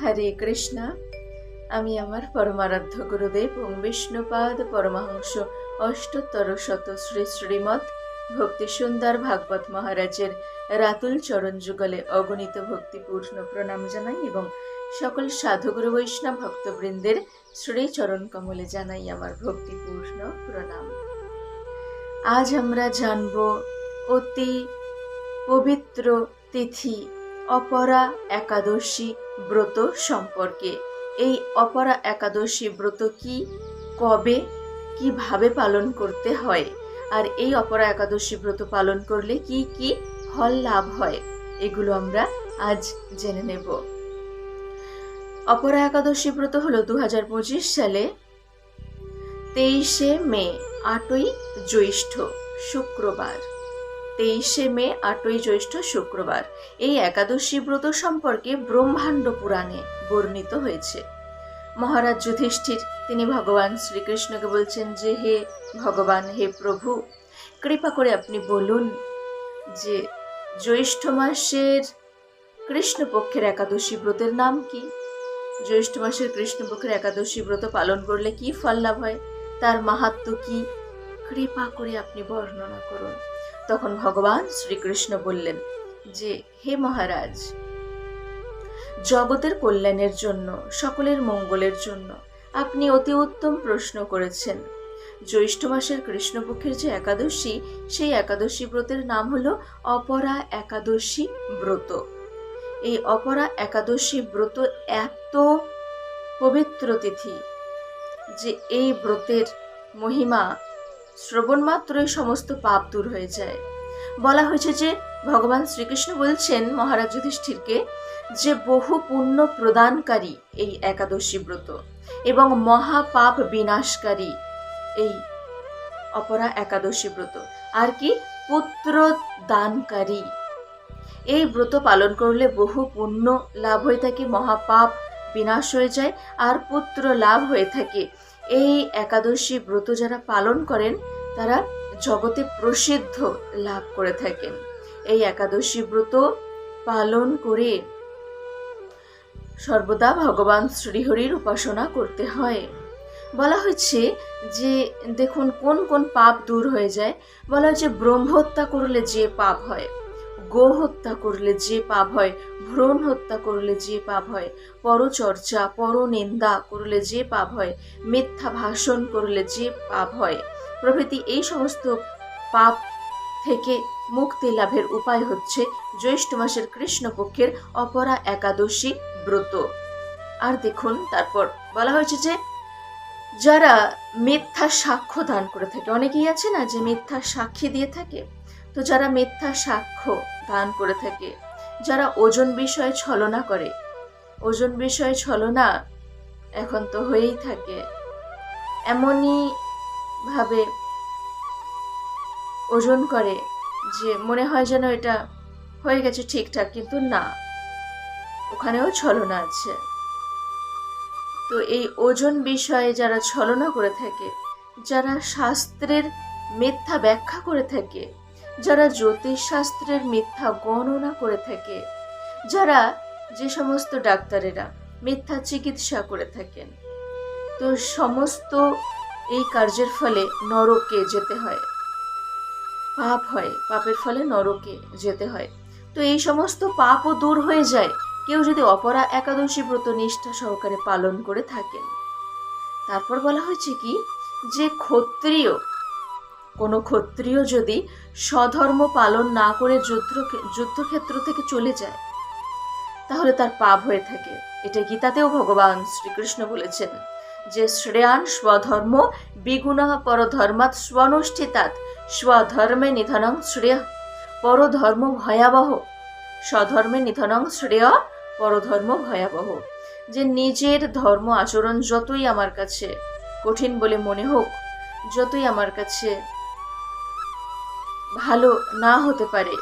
হরে কৃষ্ণ। আমি আমার পরমারাধ্য গুরুদেব ওম বিষ্ণুপাদ পরমহংস অষ্টোত্তর শত শ্রী শ্রীমৎ ভক্তি সুন্দর ভাগবত মহারাজের রাতুল চরণ যুগলে অগণিত ভক্তিপূর্ণ প্রণাম জানাই এবং সকল সাধুগুরু বৈষ্ণব ভক্তবৃন্দের শ্রী চরণ কমলে জানাই আমার ভক্তিপূর্ণ প্রণাম। আজ আমরা জানব অতি পবিত্র তিথি অপরা একাদশী ব্রত সম্পর্কে। এই অপরা একাদশী ব্রত কি, কবে, কীভাবে পালন করতে হয়? আর এই অপরা একাদশী ব্রত পালন করলে কি কি ফল লাভ হয়? এগুলো আমরা আজ জেনে নেব। অপরা একাদশী ব্রত হলো দু হাজার পঁচিশ সালে তেইশে মে, আটই জ্যৈষ্ঠ, শুক্রবার। তেইশে মে, আটই জ্যৈষ্ঠ, শুক্রবার। এই একাদশী ব্রত সম্পর্কে ব্রহ্মাণ্ড পুরাণে বর্ণিত হয়েছে। মহারাজ যুধিষ্ঠির, তিনি ভগবান শ্রীকৃষ্ণকে বলছেন যে, হে ভগবান, হে প্রভু, কৃপা করে আপনি বলুন যে, জ্যৈষ্ঠ মাসের কৃষ্ণপক্ষের একাদশী ব্রতের নাম কি? জ্যৈষ্ঠ মাসের কৃষ্ণপক্ষের একাদশী ব্রত পালন করলে কি ফল লাভ হয়? তার মাহাত্ম কি? কৃপা করে আপনি বর্ণনা করুন। তখন ভগবান শ্রীকৃষ্ণ বললেন, যে, হে মহারাজ, জগতের কল্যাণের জন্য, সকলের মঙ্গলের জন্য আপনি অতি উত্তম প্রশ্ন করেছেন। জ্যৈষ্ঠ মাসের কৃষ্ণপক্ষের যে একাদশী, সেই একাদশী ব্রতের নাম হলো অপরা একাদশী ব্রত। এই অপরা একাদশী ব্রত এত পবিত্র তিথি যে এই ব্রতের মহিমা শ্রবণ মাত্রই সমস্ত পাপ দূর হয়ে যায়। বলা হয়েছে যে, ভগবান শ্রীকৃষ্ণ বলছেন মহারাজ যুধিষ্ঠিরকে যে বহু পুণ্য প্রদানকারী এই একাদশী ব্রত এবং মহাপাপ বিনাশকারী এই অপরা একাদশী ব্রত। আর কি? পুত্র দানকারী। এই ব্রত পালন করলে বহু পুণ্য লাভ হয়ে থাকে, মহাপাপ বিনাশ হয়ে যায়, আর পুত্র লাভ হয়ে থাকে। এই একাদশী ব্রত যারা পালন করেন, তারা জগতে প্রসিদ্ধ লাভ করে থাকেন। এই একাদশী ব্রত পালন করে সর্বদা ভগবান শ্রীহরির উপাসনা করতে হয়। বলা হয়েছে যে, দেখুন কোন কোন পাপ দূর হয়ে যায়। বলা হয়েছে ব্রহ্মহত্যা করলে যে পাপ হয়। গো হত্যা করলে যে পাপ হয়, ভ্রূণ হত্যা করলে যে পাপ হয়, পরচর্চা, পরনিন্দা করলে যে পাপ হয়, মিথ্যা ভাষণ করলে যে পাপ হয়। প্রভৃতি এই সমস্ত পাপ থেকে মুক্তি লাভের উপায় হচ্ছে জ্যৈষ্ঠ মাসের কৃষ্ণপক্ষের অপরা একাদশী ব্রত। আর দেখুন তারপর বলা হয়েছে যে, যারা মিথ্যা সাক্ষ্য দান করে থাকে, অনেকেই আছে না যে মিথ্যা সাক্ষী দিয়ে থাকে? তো যারা মিথ্যা সাক্ষ্য দান করে থাকে, যারা ওজন বিষয়ে ছলনা করে, ওজন বিষয়ে ছলনা এখন তো হয়েই থাকে। এমনই ভাবে ওজন করে যে মনে হয় যেন এটা হয়ে গেছে ঠিকঠাক, কিন্তু না। ওখানেও ছলনা আছে। তো এই ওজন বিষয়ে যারা ছলনা করে থাকে, যারা শাস্ত্রের মিথ্যা ব্যাখ্যা করে থাকে যারা জ্যোতিষশাস্ত্রের মিথ্যা গণনা করে থাকে, যারা যে সমস্ত ডাক্তারেরা মিথ্যা চিকিৎসা করে থাকেন, তো সমস্ত এই কার্যের ফলে নরকে যেতে হয়। পাপ হয়, পাপের ফলে নরকে যেতে হয়। তো এই সমস্ত পাপও দূর হয়ে যায়, কেউ যদি অপরা একাদশী ব্রত নিষ্ঠা সহকারে পালন করে থাকেন। তারপর বলা হয়েছে কি? যে ক্ষত্রিয় কোনো ক্ষত্রিয় যদি স্বধর্ম পালন না করে যুদ্ধ যুদ্ধক্ষেত্র থেকে চলে যায়, তাহলে তার পাপ হয়ে থাকে। এটা গীতাতেও ভগবান শ্রীকৃষ্ণ বলেছেন যে, শ্রেয়ান স্বধর্ম বিগুণা পরধর্মাৎ স্বনুষ্ঠিতাৎ স্বধর্মে নিধনং শ্রেয় পরধর্ম ভয়াবহ। স্বধর্মে নিধনং শ্রেয় পরধর্ম ভয়াবহ। যে, নিজের ধর্ম আচরণ যতই আমার কাছে কঠিন বলে মনে হোক, যতই আমার কাছে ভালো না হতে পারে।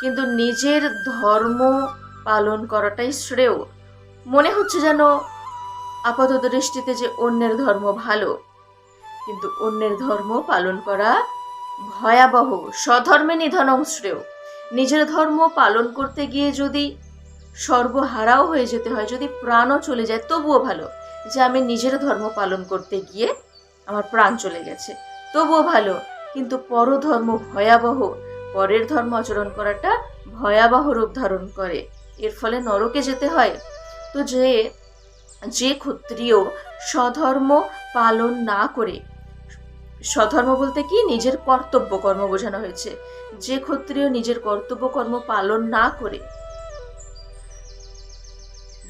কিন্তু নিজের ধর্ম পালন করাটাই শ্রেয়। মনে হচ্ছে যেন আপাতত দৃষ্টিতে যে অন্যের ধর্ম ভালো, কিন্তু অন্যের ধর্ম পালন করা ভয়াবহ, স্বধর্মে নিধনং শ্রেয়। নিজের ধর্ম পালন করতে গিয়ে যদি সর্বহারাও হয়ে যেতে হয়, যদি প্রাণও চলে যায়, তবুও ভালো। যে আমি নিজের ধর্ম পালন করতে গিয়ে আমার প্রাণ চলে গেছে, তবুও ভালো। কিন্তু পরধর্ম ভয়াবহ। পরের ধর্ম আচরণ করাটা ভয়াবহ রূপ ধারণ করে। এর ফলে নরকে যেতে হয়। তো যে যে ক্ষত্রিয় স্বধর্ম পালন না করে, স্বধর্ম বলতে কি? নিজের কর্তব্য কর্ম বোঝানো হয়েছে। যে ক্ষত্রিয় নিজের কর্তব্য কর্ম পালন না করে,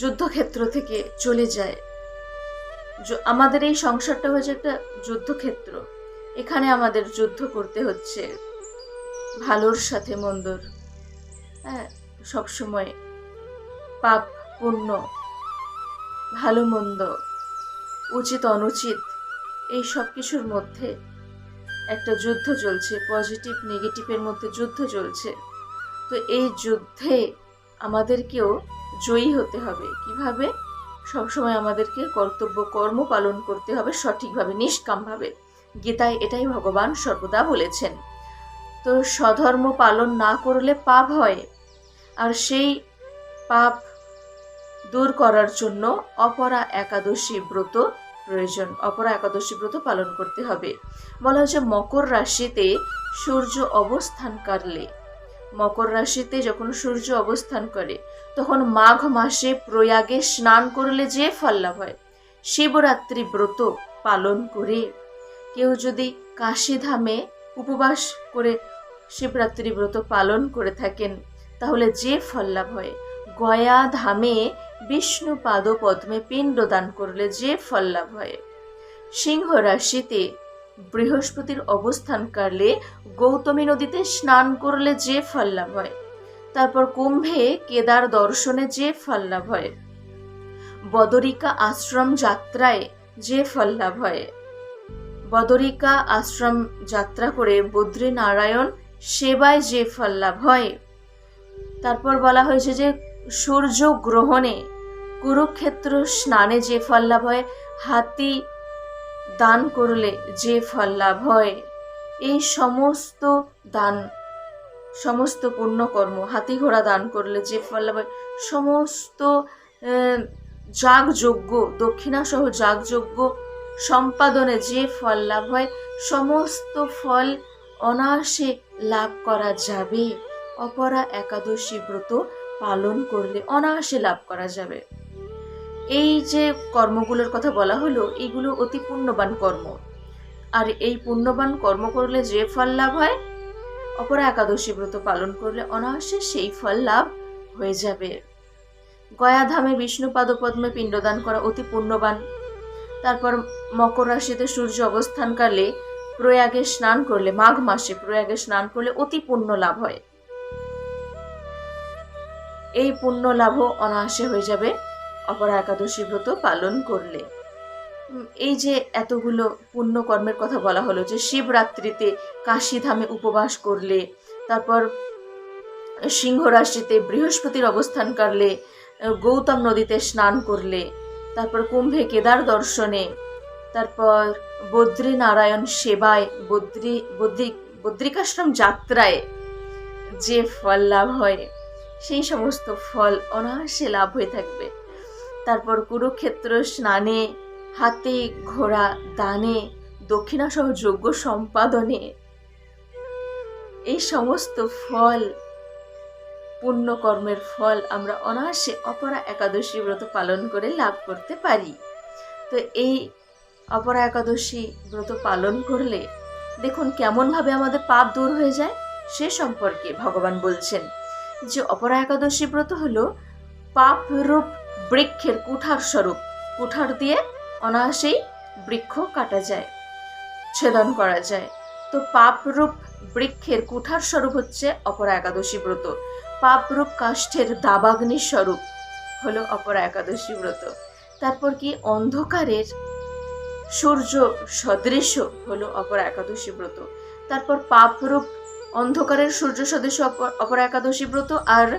যুদ্ধক্ষেত্র থেকে চলে যায়। আমাদের এই সংসারটা হয়েছে একটা যুদ্ধক্ষেত্র। এখানে আমাদের যুদ্ধ করতে হচ্ছে। ভালোর সাথে মন্দর। হ্যাঁ সবসময় পাপ, পুণ্য, ভালো, মন্দ, উচিত, অনুচিত, এই সব কিছুর মধ্যে একটা যুদ্ধ চলছে, পজিটিভ, নেগেটিভের মধ্যে যুদ্ধ চলছে। তো এই যুদ্ধে আমাদেরকেও জয়ী হতে হবে। কীভাবে? সবসময় আমাদেরকে কর্তব্য, কর্ম পালন করতে হবে সঠিকভাবে, নিষ্কামভাবে। গীতায় এটাই ভগবান সর্বদা বলেছেন। তো স্বধর্ম পালন না করলে পাপ হয়, আর সেই পাপ দূর করার জন্য অপরা একাদশী ব্রত প্রয়োজন, অপরা একাদশী ব্রত পালন করতে হবে। বলা হচ্ছে মকর রাশিতে সূর্য অবস্থান করলে, মকর রাশিতে যখন সূর্য অবস্থান করে, তখন মাঘ মাসে প্রয়াগে স্নান করলে যে ফল লাভ হয়? শিবরাত্রি ব্রত পালন করে কেউ যদি কাশীধামে উপবাস করে শিবরাত্রি ব্রত পালন করে থাকেন, তাহলে যে ফল লাভ হয়? গয়া ধামে বিষ্ণু পাদ পদ্মে পিণ্ড দান করলে যে ফল লাভ হয়? সিংহ রাশিতে বৃহস্পতির অবস্থান কালে গৌতমী নদীতে স্নান করলে যে ফল লাভ হয়? তারপর কুম্ভে কেদার দর্শনে যে ফল লাভ হয়? বদরিকা আশ্রম যাত্রায় যে ফল লাভ হয়? বদরিকা আশ্রম যাত্রা করে বদ্রী নারায়ণ সেবায় যে ফল লাভ হয়। তারপর বলা হয়েছে যে, সূর্য গ্রহণে কুরুক্ষেত্র স্নানে যে ফল লাভ হয়, হাতি দান করলে যে ফল লাভ হয়। এই সমস্ত দান, সমস্ত পুণ্যকর্ম হাতি ঘোড়া দান করলে যে ফল লাভ হয়, সমস্ত যাগযজ্ঞ, দক্ষিণাসহ যাগযজ্ঞ সম্পাদনে যে ফল লাভ হয়, সমস্ত ফল অনায়াসে লাভ করা যাবে। অপরা একাদশী ব্রত পালন করলে অনায়াসে লাভ করা যাবে। এই যে কর্মগুলোর কথা বলা হলো, এগুলো অতি পুণ্যবান কর্ম। আর এই পুণ্যবান কর্ম করলে যে ফল লাভ হয়, অপরা একাদশী ব্রত পালন করলে অনায়াসে সেই ফল লাভ হয়ে যাবে। গয়াধামে বিষ্ণু পাদপদ্মে পিণ্ডদান করা অতি পুণ্যবান তারপর মকর রাশিতে সূর্য অবস্থানকালে প্রয়াগে স্নান করলে, মাঘ মাসে প্রয়াগে স্নান করলে অতি পুণ্য লাভ হয়। এই পুণ্য লাভও অনায়াসে হয়ে যাবে, অপরা একাদশী ব্রত পালন করলে। এই যে এতগুলো পুণ্যকর্মের কথা বলা হলো যে শিবরাত্রিতে কাশীধামে উপবাস করলে, তারপর সিংহ রাশিতে বৃহস্পতির অবস্থান করলে গৌতম নদীতে স্নান করলে তারপর কুম্ভে কেদার দর্শনে, তারপর বদ্রী নারায়ণ সেবায়, বদ্রী বদ্রী, বদ্রিকাশ্রম যাত্রায় যে ফল লাভ হয়, সেই সমস্ত ফল অনায়াসে লাভ হয়ে থাকবে। তারপর কুরুক্ষেত্র স্নানে, হাতে ঘোড়া দানে, দক্ষিণাসহ যোগ্য সম্পাদনে, এই সমস্ত ফল পুণ্যকর্মের ফল আমরা অনায়াসে অপরা একাদশী ব্রত পালন করে লাভ করতে পারি। তো এই অপরা একাদশী ব্রত পালন করলে দেখুন কেমনভাবে আমাদের পাপ দূর হয়ে যায়, সে সম্পর্কে ভগবান বলছেন যে অপরা একাদশী ব্রত হলো পাপরূপ বৃক্ষের কুঠার স্বরূপ। কুঠার দিয়ে অনায়াসেই বৃক্ষ কাটা যায়, ছেদন করা যায়। তো পাপরূপ বৃক্ষের কুঠার স্বরূপ হচ্ছে অপরা একাদশী ব্রত। পাপরূপ কাষ্ঠের দাবাগ্নি স্বরূপ হলো অপরা একাদশী ব্রত। তারপর কি অন্ধকারের সূর্য সদৃশ হলো অপরা একাদশী ব্রত। তারপর পাপরূপ অন্ধকারের সূর্য সদৃশ অপর- একাদশী ব্রত আর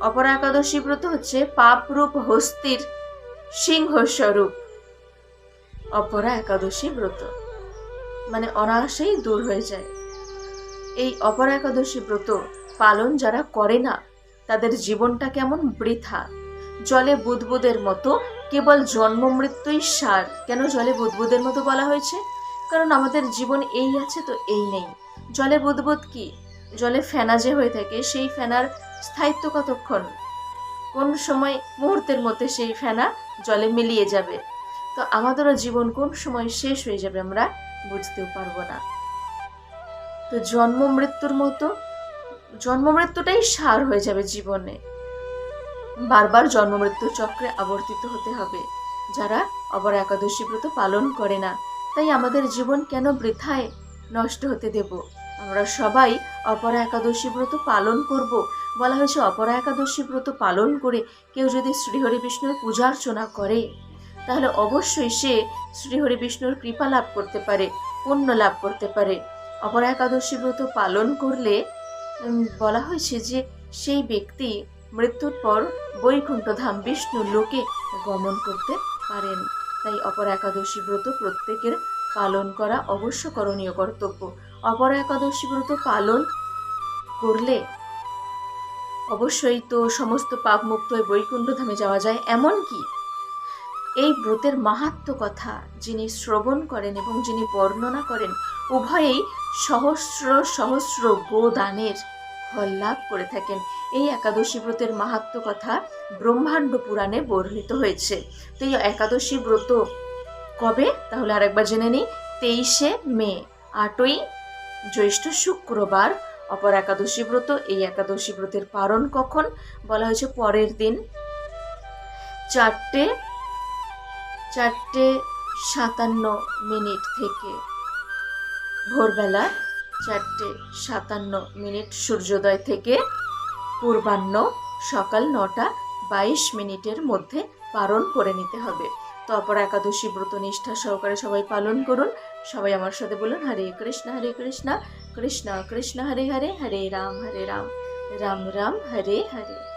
অপরা একাদশী ব্রত হচ্ছে পাপরূপ হস্তির সিংহ স্বরূপ অপরা একাদশী ব্রত। মানে অনায়াসেই দূর হয়ে যায়। এই অপরা একাদশী ব্রত পালন যারা করে না, তাদের জীবনটা কেমন বৃথা। জলে বুদবুদের মতো, কেবল জন্ম মৃত্যুই সার। কেন জলে বুদবুদের মতো বলা হয়েছে? কারণ আমাদের জীবন এই আছে তো এই নেই। জলে বুদবুদ কি? জলে ফেনা যে হয়ে থাকে, সেই ফেনার স্থায়িত্ব কতক্ষণ? কোন সময় মুহূর্তের মধ্যে সেই ফেনা জলে মিলিয়ে যাবে? তো আমাদেরও জীবন কোন সময় শেষ হয়ে যাবে আমরা বুঝতেও পারব না। তো জন্ম মৃত্যুর মতো, জন্ম মৃত্যুটাই সার হয়ে যাবে জীবনে। বারবার জন্ম মৃত্যু চক্রে আবর্তিত হতে হবে। যারা অবর একাদশী ব্রত পালন করে না, তাই আমাদের জীবন কেন বৃথায়? নষ্ট হতে দেব। আমরা সবাই অপরা একাদশী ব্রত পালন করব। বলা হয়েছে, অপরা একাদশী ব্রত পালন করে কেউ যদি শ্রীহরি বিষ্ণুর পূজা অর্চনা করে তাহলে অবশ্যই সে শ্রীহরি বিষ্ণুর কৃপা লাভ করতে পারে, পুণ্য লাভ করতে পারে। অপর একাদশী ব্রত পালন করলে বলা হয়েছে যে সেই ব্যক্তি মৃত্যুর পর বৈকুণ্ঠ ধাম বিষ্ণু লোকে গমন করতে পারেন। তাই অপর একাদশী ব্রত প্রত্যেকের পালন করা অবশ্য করণীয় কর্তব্য। অপর একাদশী ব্রত পালন করলে অবশ্যই তো সমস্ত পাপ মুক্ত হয়ে বৈকুণ্ঠ ধামে যাওয়া যায় এমন কি এই ব্রতের মাহাত্ম কথা যিনি শ্রবণ করেন এবং যিনি বর্ণনা করেন, উভয়েই সহস্র সহস্র গোদানের ফল লাভ করে থাকেন। এই একাদশী ব্রতের মাহাত্ম কথা ব্রহ্মাণ্ড পুরাণে বর্ণিত হয়েছে। তো এই একাদশী ব্রত কবে? তাহলে আরেকবার জেনে নিই, তেইশে মে, আটই জ্যৈষ্ঠ শুক্রবার। অপর একাদশী ব্রত, এই একাদশী ব্রতের পারণ কখন? বলা হয়েছে পরের দিন। চারটে চারটে সাতান্ন মিনিট থেকে। ভোরবেলা চারটে সাতান্ন মিনিট সূর্যোদয় থেকে পূর্বাহ্ন সকাল নটা বাইশ মিনিটের মধ্যে পালন করে নিতে হবে। তারপর একাদশী ব্রত নিষ্ঠা সহকারে সবাই পালন করুন। সবাই আমার সাথে বলুন, হরে কৃষ্ণ হরে কৃষ্ণ কৃষ্ণ কৃষ্ণ, হরে হরে হরে রাম হরে রাম রাম রাম, হরে হরে।